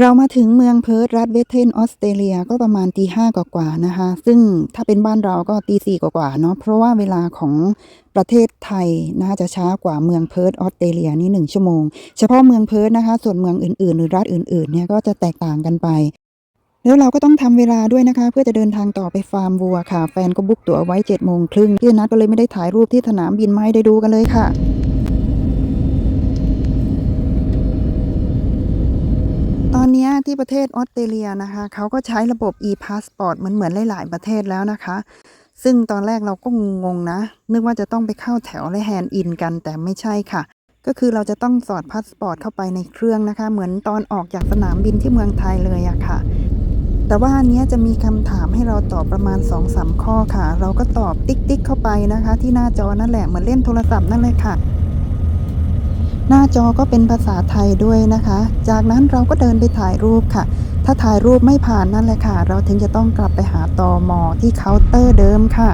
เรามาถึงเมืองเพิร์ธรัฐเวสเทนออสเตรเลียก็ประมาณตีห้ากว่าๆนะคะ ซึ่งถ้าเป็นบ้านเราก็ตีสี่กว่าๆเนาะเพราะว่าเวลาของประเทศไทยน่าจะช้ากว่าเมืองเพิร์ธออสเตรเลียนี่หนึ่งชั่วโมง เฉพาะเมืองเพิร์ธนะคะ ส่วนเมืองอื่นๆ หรือรัฐอื่นๆเนี่ยก็จะแตกต่างกันไป แล้วเราก็ต้องทำเวลาด้วยนะคะ เพื่อจะเดินทางต่อไปฟาร์มวัวค่ะ แฟนก็บุ๊กตั๋วไว้7จ็ดโมงครึ่งพี่นัทก็เลยไม่ได้ถ่ายรูปที่สนามบินไมาให้ได้ดูกันเลยค่ะ ตอ นี้ที่ประเทศออสเตรเลียนะคะเขาก็ใช้ระบบ e-passport เหมือนเหมือนหลาย ๆ ประเทศแล้วนะคะ ซึ่งตอนแรกเราก็งงๆนะ นึกว่าจะต้องไปเข้าแถวและแฮนด์อินกันแต่ไม่ใช่ค่ะ ก็คือเราจะต้องสอดพาสปอร์ตเข้าไปในเครื่องนะคะ เหมือนตอนออกจากสนามบินที่เมืองไทยเลยอะค่ะ แต่ว่าอันนี้จะมีคำถามให้เราตอบประมาณ 2-3 ข้อค่ะ เราก็ตอบติ๊กติ๊กเข้าไปนะคะ ที่หน้าจอนั่นแหละเหมือนเล่นโทรศัพท์นั่นเลยค่ะ หน้าจอก็เป็นภาษาไทยด้วยนะคะ จากนั้นเราก็เดินไปถ่ายรูปค่ะ ถ้าถ่ายรูปไม่ผ่านนั่นแหละค่ะ เราถึงจะต้องกลับไปหาตอมอที่เคาน์เตอร์เดิมค่ะ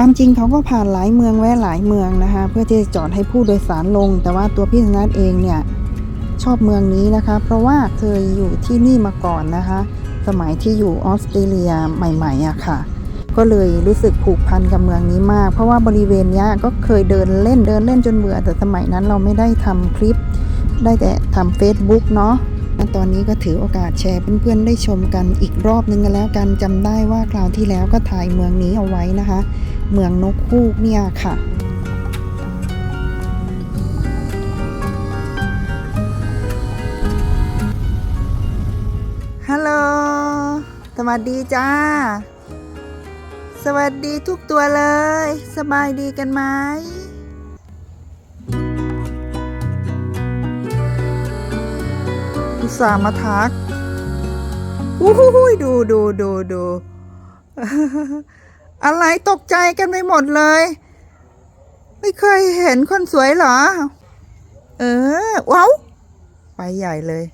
ความจริงเขาก็ผ่านหลายเมืองแวะหลายเมืองนะคะ เพื่อที่จะจอดให้ผู้โดยสารลง แต่ว่าตัวพี่ธนัทเองเนี่ยชอบเมืองนี้นะคะ เพราะว่าเคยอยู่ที่นี่มาก่อนนะคะ สมัยที่อยู่ออสเตรเลียใหม่ๆอะค่ะ ก็เลยรู้สึกผูกพันกับเมืองนี้มาก เพราะว่าบริเวณนี้ก็เคยเดินเล่นเดินเล่นจนเบื่อ แต่สมัยนั้นเราไม่ได้ทำคลิป ได้แต่ทำ Facebook เนาะตอนนี้ก็ถือโอกาสแชร์เพื่อนๆได้ชมกันอีกรอบนึงกันแล้วกันจำได้ว่าคราวที่แล้วก็ถ่ายเมืองนี้เอาไว้นะคะ เมืองนกฮูกเนี่ยค่ะฮัลโหลสวัสดีจ้า สวัสดีทุกตัวเลย สบายดีกันไหมอุตส่าห์มาทักอู้หูยดูดูดูดู อะไรตกใจกันไปหมดเลย ไม่เคยเห็นคนสวยเหรอ เออว้าวไปใหญ่เลย